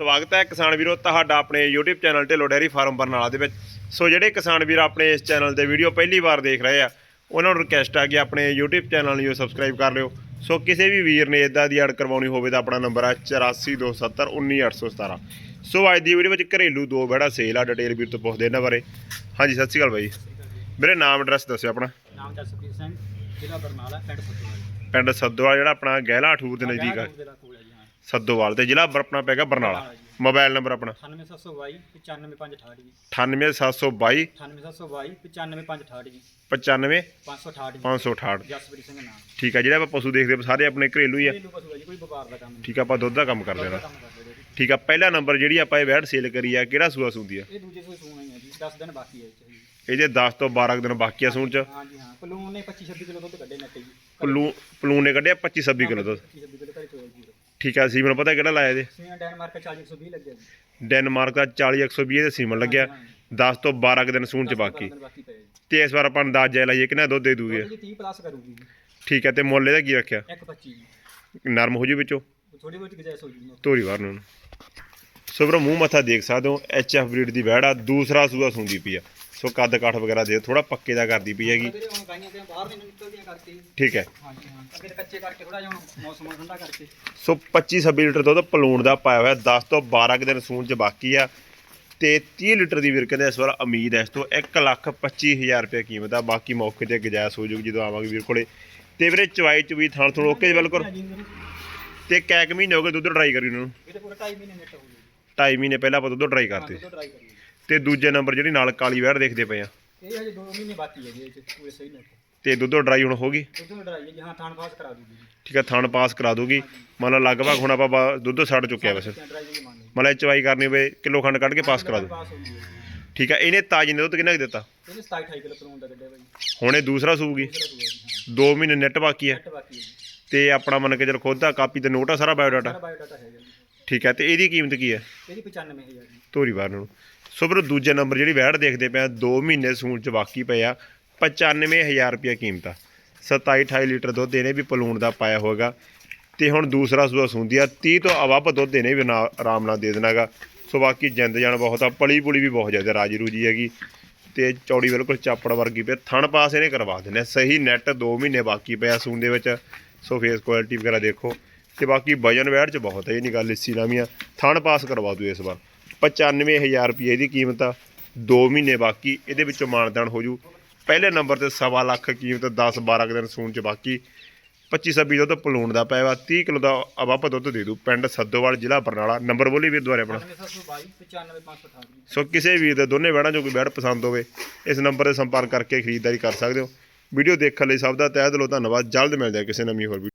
ਸਵਾਗਤ ਹੈ ਕਿਸਾਨ ਵੀਰੋ ਤੁਹਾਡਾ ਆਪਣੇ YouTube channel Dhillon dairy farm Barnala ਦੇ ਵਿੱਚ। ਸੋ ਜਿਹੜੇ ਕਿਸਾਨ ਵੀਰ ਆਪਣੇ ਇਸ ਚੈਨਲ ਤੇ ਵੀਡੀਓ ਪਹਿਲੀ ਵਾਰ ਦੇਖ ਰਹੇ ਆ ਉਹਨਾਂ ਨੂੰ ਰਿਕਵੈਸਟ ਆ ਕਿ ਆਪਣੇ YouTube ਚੈਨਲ ਨੂੰ ਸਬਸਕ੍ਰਾਈਬ ਕਰ ਲਿਓ। ਸੋ ਕਿਸੇ ਵੀ ਵੀਰ ਨੇ ਇਦਾਂ ਦੀ ਐਡ ਕਰਵਾਉਣੀ ਹੋਵੇ ਤਾਂ ਆਪਣਾ ਨੰਬਰ ਹੈ 8427191817 ਸੋ ਅੱਜ ਦੀ ਵੀਡੀਓ ਵਿੱਚ ਘਰੇਲੂ ਦੋ ਬੜਾ ਸੇਲ ਆ ਡਿਟੇਲ ਵੀਰ ਤੋਂ ਪੁੱਛਦੇ ਇਹਨਾਂ ਬਾਰੇ। ਹਾਂਜੀ ਸਤਿ ਸ਼੍ਰੀ ਅਕਾਲ ਬਾਈ। ਵੀਰੇ ਨਾਮ ਐਡਰੈਸ ਦੱਸਿਓ ਆਪਣਾ। ਨਾਮ ਜਸਪ੍ਰੀਤ ਸਿੰਘ ਜ਼ਿਲ੍ਹਾ ਬਰਨਾਲਾ ਪਿੰਡ ਫਤਿਹਵਾਲ ਪਿੰਡ ਸੱਦੋਵਾਲ ਜਿਹੜਾ ਆਪਣਾ ਗਹਿਲਾ ਠੂਰ ਦੇ ਨਜ਼ਦੀਕ ਆ। ਦੇ ਸੱਦੋਵਾਲ ਤੇ ਜ਼ਿਲ੍ਹਾ ਆਪਣਾ ਪੈਗਾ ਬਰਨਾਲਾ। ਮੋਬਾਈਲ ਨੰਬਰ ਆਪਣਾ? 98722 95568 ਜੀ। 98722 98722 95568 ਜੀ। 95 568 ਜੀ। 568 ਜਸਪ੍ਰੀਤ ਸਿੰਘ ਨਾਮ। ਠੀਕ ਆ ਜਿਹੜਾ ਆਪਾਂ ਪਸ਼ੂ ਦੇਖਦੇ ਆ ਸਾਰੇ ਆਪਣੇ ਘਰੇਲੂ ਹੀ ਆ। ਘਰੇਲੂ ਪਸ਼ੂ ਹੈ ਜੀ ਕੋਈ ਵਪਾਰ ਦਾ ਕੰਮ ਨਹੀਂ। ਠੀਕ ਆ ਆਪਾਂ ਦੁੱਧ ਦਾ ਕੰਮ ਕਰਦੇ ਆ ਠੀਕ ਆ ਪਹਿਲਾ ਨੰਬਰ ਜਿਹੜੀ ਆਪਾਂ ਇਹ ਵੈੜ ਸੇਲ ਕਰੀ ਆ ਕਿਹੜਾ ਸੂਆ ਸੂੰਦੀ ਆ? ਇਹ ਦੂਜੇ ਸੂਣਾ ਹੀ ਜੀ 10 ਦਿਨ ਬਾਕੀ ਹੈ ਇਹ 'ਚ ਜੀ ਇਹਦੇ 10 ਤੋਂ 12 ਕੁ ਦਿਨ ਬਾਕੀ ਆ ਸੂਣ ਚ? ਹਾਂਜੀ ਹਾਂ। ਪਲੂਨ ਨੇ 25 26 ਕਿਲੋ ਦੁੱਧ ਕੱਢੇ ਨੱਟੇ ਜੀ। ਪਲੂ ਪਲੂ ਨੇ ਕੱਢਿਆ 25 26 ਕਿਲੋ ਦੁੱਧ 25 26 ਕਿਲੋ ਘਰੇ ਚੋਲ ਜੀ ਠੀਕ ਆ ਸੀਮਨ ਪਤਾ ਕਿਹੜਾ ਲਾਇਆ ਇਹਦੇ? ਸੀਆਂ ਡੈਨਮਾਰਕ 40 120 ਲੱਗਿਆ ਜੀ। ਡੈਨਮਾਰਕ ਦਾ 40 120 ਦੇ ਸੀਮਨ ਲੱਗਿਆ। 10 ਤੋਂ 12 ਕੁ ਦਿਨ ਸੂਣ ਚ 10 ਤੋਂ ਬਾਕੀ। 12 ਦਿਨ ਬਾਕੀ ਪਏ ਜੀ। ਤੇ ਇਸ ਵਾਰ ਆਪਾਂ ਅੰਦਾਜ਼ ਜਾਇ ਲਾਈਏ ਕਿੰਨਾ ਦੁੱਧ ਦੇ ਦੂਗੇ ਦੁੱਧ ਜੀ 30 ਪਲੱਸ ਕਰੂਗੀ ਜੀ। ਠੀਕ ਆ ਤੇ ਮੁੱਲ ਇਹਦਾ ਕੀ ਰੱਖਿਆ? 125 ਜੀ। ਨਰਮ ਹੋ ਜੂ ਵਿੱਚੋਂ? ਥੋੜੀ ਬਹੁਤ ਗੁਜਾਇਸ਼ ਹੋ ਜੀ ਧੋਰੀ ਵਾਰ ਨੂੰ। ਸੋ ਵੀਰੋ ਮੂੰਹ ਮੱਥਾ ਦੇਖ ਸਕਦੇ ਹੋ ਐਚ ਐਫ ਬਰੀਡ ਦੀ ਵੈੜ ਆ ਦੂਸਰਾ ਸੂਆ ਸੁੰਦੀ ਪਈ ਆ। ਸੋ ਕੱਦ ਕਾਠ ਵਗੈਰਾ ਦੇ ਥੋੜਾ ਪੱਕੇ ਦਾ ਕਰਦੀ ਪਈ ਹੈਗੀ। ਵੀਰੇ ਹੁਣ ਗਾਈਆਂ ਤੇ ਬਾਹਰ ਨਹੀਂ ਨਿਕਲਦੀਆਂ ਕਰਕੇ। ਠੀਕ ਹੈ। ਹਾਂਜੀ ਹਾਂ। ਅੱਗੇ ਤਾਂ ਕੱਚੇ ਕਰਕੇ ਥੋੜਾ ਜਿਹਾ ਹੁਣ ਮੌਸਮ ਠੰਡਾ ਕਰਕੇ। ਸੋ 25 26 ਲੀਟਰ ਦੁੱਧ ਪਲੂਣ ਦਾ ਪਾਇਆ ਹੋਇਆ 10 ਤੋਂ 12 ਕੁ ਦਿਨ ਸੂਣ ਚ ਬਾਕੀ ਆ। ਤੇ 30 ਲੀਟਰ ਦੀ ਵੀਰ ਕਹਿੰਦੇ ਇਸ ਵਾਰ ਉਮੀਦ ਹੈ ਇਸ ਤੋਂ 1 ਲੱਖ 25000 ਰੁਪਏ ਕੀਮਤ ਆ। ਬਾਕੀ ਮੌਕੇ ਤੇ ਗੁਜਾਇਸ਼ ਹੋ ਜੂਗੀ ਜਦੋਂ ਆਵਾਂਗੇ ਵੀਰ ਕੋਲੇ। ਤੇ ਵੀਰੇ ਚਵਾਈ ਚ ਵੀ ਥਣ ਥਣ ਓਕੇ ਬਿਲਕੁਲ। ਤੇ ਕੈਕ ਮਹੀਨੇ ਹੋ ਗਏ ਦੁੱਧ ਟਰਾਈ ਕਰੀ ਉਹਨਾਂ ਨੂੰ। ਵੀਰੇ ਪੂਰਾ 2.5 ਮਹੀਨੇ ਨੈਟ ਹੋ ਗਏ। ਢਾਈ ਮਹੀਨੇ ਪਹਿਲਾਂ ਆਪਾਂ ਦੁੱਧ ਟਰਾਈ ਕਰਤੇ। ਕਰੀਏ। ਤੇ ਦੂਜੇ ਨੰਬਰ ਜਿਹੜੀ ਨਾਲ ਕਾਲੀ ਵੈੜ ਦੇਖਦੇ ਪਏ ਆ। ਇਹ ਹਜੇ 2 ਮਹੀਨੇ ਬਾਕੀ ਹੈ ਜੀ ਇਹ 'ਚ ਪੂਰੇ ਸਹੀ ਨੈਟ ਤੇ ਦੁੱਧ ਡਰਾਈ ਹੁਣ ਹੋਗੀ ਉਦੋਂ ਡਰਾਈ ਹੈ ਜੀ ਹਾਂ ਥਾਣ ਪਾਸ ਕਰਾ ਦੂਗੀ ਜੀ। ਠੀਕ ਆ ਥਣ ਪਾਸ ਕਰਾ ਦੂਗੀ। ਮੰਨ ਲਾ ਲਗਭਗ ਹੁਣ ਆਪਾਂ ਬਾ- ਦੁੱਧ ਛੱਡ ਚੁੱਕਿਆ ਵੈਸੇ। ਡਰਾਈ ਜੀ ਮੰਨ ਲਓ ਮੰਨ ਲਾ ਚਵਾਈ ਕਰਨੀ ਹੋਵੇ ਕਿਲੋ ਖੰਡ ਕੱਢ ਕੇ ਪਾਸ ਕਰਾ ਦੂ। ਪਾਸ ਹੋ ਗਈ ਹੈ ਜੀ। ਠੀਕ ਆ ਇਹਨੇ ਤਾਜੀ ਨੇ ਦੁੱਧ ਕਿੰਨਾ ਕੁ ਦਿੱਤਾ? ਇਹਨੇ 27 28 ਕਿਲੋ ਕਰੂੰ ਦਾ ਕੱਢਿਆ ਬਾਈ ਹੁਣ ਇਹ ਦੂਸਰਾ ਸੂਗੀ। ਦੂਸਰਾ ਸੂਆ ਜੀ 2 ਮਹੀਨੇ ਨੈਟ ਬਾਕੀ ਹੈ। ਹਾਂ ਨੈਟ ਬਾਕੀ ਹੈ ਜੀ। ਤੇ ਆਪਣਾ ਮੰਨ ਕੇ ਚਲ ਖੁਦ ਦਾ ਕਾਪੀ ਤੇ ਨੋਟ ਆ ਸਾਰਾ ਬਾਇਓਡਾਟਾ ਸਾਰਾ ਬਾਇਓਡਾਟਾ ਹੈਗਾ ਜੀ। ਠੀਕ ਹੈ ਤੇ ਇਹਦੀ ਕੀਮਤ ਕੀ ਹੈ? ਇਹਦੀ 95000 ਜੀ। ਧੋਰੀ ਵਾਰ ਨੂੰ ਸੋ ਵੀਰੋ ਦੂਜੇ ਨੰਬਰ ਜਿਹੜੀ ਵੈੜ ਦੇਖਦੇ ਪਿਆ ਆ 2 ਮਹੀਨੇ ਸੂਣ ਚ ਬਾਕੀ ਪਏ ਆ 95000 ਰੁਪਏ ਕੀਮਤ ਆ। 27 28 ਲੀਟਰ ਦੁੱਧ ਇਹਨੇ ਵੀ ਪਲੂਣ ਦਾ ਪਾਇਆ ਹੋਗਾ ਤੇ ਹੁਣ ਦੂਸਰਾ ਸੂਆ ਸੂੰਦੀ ਆ 30 ਤੋਂ ਅਵੱਬ ਦੁੱਧ ਇਹਨੇ ਵੀ ਨਾ- ਆਰਾਮ ਨਾਲ ਦੇ ਦੇਣਾਗਾ। ਸੋ ਬਾਕੀ ਜਿੰਦ ਜਾਨ ਬਹੁਤ ਆ ਪਲੀ ਪੁਲੀ ਵੀ ਬਹੁਤ ਜ਼ਿਆਦਾ ਰਾਜੀ ਰੂਜੀ ਹੈਗੀ। ਤੇ ਚੌੜੀ ਬਿਲਕੁਲ ਚਾਪੜ ਵਰਗੀ ਪਈ ਥਣ ਪਾਸ ਇਹਨੇ ਕਰਵਾ ਦਿੰਦੇ ਆ। ਸਹੀ ਨੈਟ 2 ਮਹੀਨੇ ਬਾਕੀ ਪਿਆ ਸੂਨ ਦੇ ਵਿੱਚ। ਸੋ ਫੇਸ ਕੁਆਲਿਟੀ ਵਗੈਰਾ ਦੇਖੋ। ਤੇ ਬਾਕੀ ਵਜਨ ਵੈੜ ਚ ਬਹੁਤ ਹੈ ਇਹ ਨਹੀਂ ਗੱਲ ਲਿੱਸੀ ਲਾਮੀਆਂ ਥਣ ਪਾਸ ਕਰਵਾ ਦੂ ਇਸ ਵਾਰ। 95000 ਰੁਪਏ ਇਹਦੀ ਕੀਮਤ ਆ। 2 ਮਹੀਨੇ ਬਾਕੀ, ਇਹਦੇ ਵਿੱਚੋਂ ਮਾਨਦਾਨ ਹੋ ਜੂ। ਪਹਿਲੇ ਨੰਬਰ ਤੇ ਸਵਾ ਲੱਖ ਕੀਮਤ 10 12 ਕੁ ਦਿਨ ਸੂਣ ਚ ਬਾਕੀ। 25 26 ਦੁੱਧ ਪਲੂਣ ਦਾ ਪਿਆ ਵਾ 30 ਕਿਲੋ ਦਾ ਅਵੱਪ ਦੁੱਧ ਦੇ ਦੂ। ਪਿੰਡ ਸੱਦੋਵਾਲ, ਜ਼ਿਲ੍ਹਾ ਬਰਨਾਲਾ। ਨੰਬਰ ਬੋਲੀ ਵੀਰ ਦੁਆਰੇ ਆਪਣਾ। ਸੋ ਕਿਸੇ ਵੀਰ ਦੇ ਦੋਨੇ ਵੈੜਾਂ ਚੋਂ ਕੋਈ ਵੈੜ ਪਸੰਦ ਹੋਵੇ, ਇਸ ਨੰਬਰ ਤੇ ਸੰਪਰਕ ਕਰਕੇ ਖਰੀਦਦਾਰੀ ਕਰ ਸਕਦੇ ਹੋ। ਵੀਡੀਓ ਦੇਖਣ ਲਈ ਸਭ ਦਾ ਤਹਿ ਦਿਲੋਂ ਧੰਨਵਾਦ। ਜਲਦ ਮਿਲਦੇ ਹਾਂ ਕਿਸੇ ਨਵੀਂ ਹੋਰ ਵੀਡੀਓ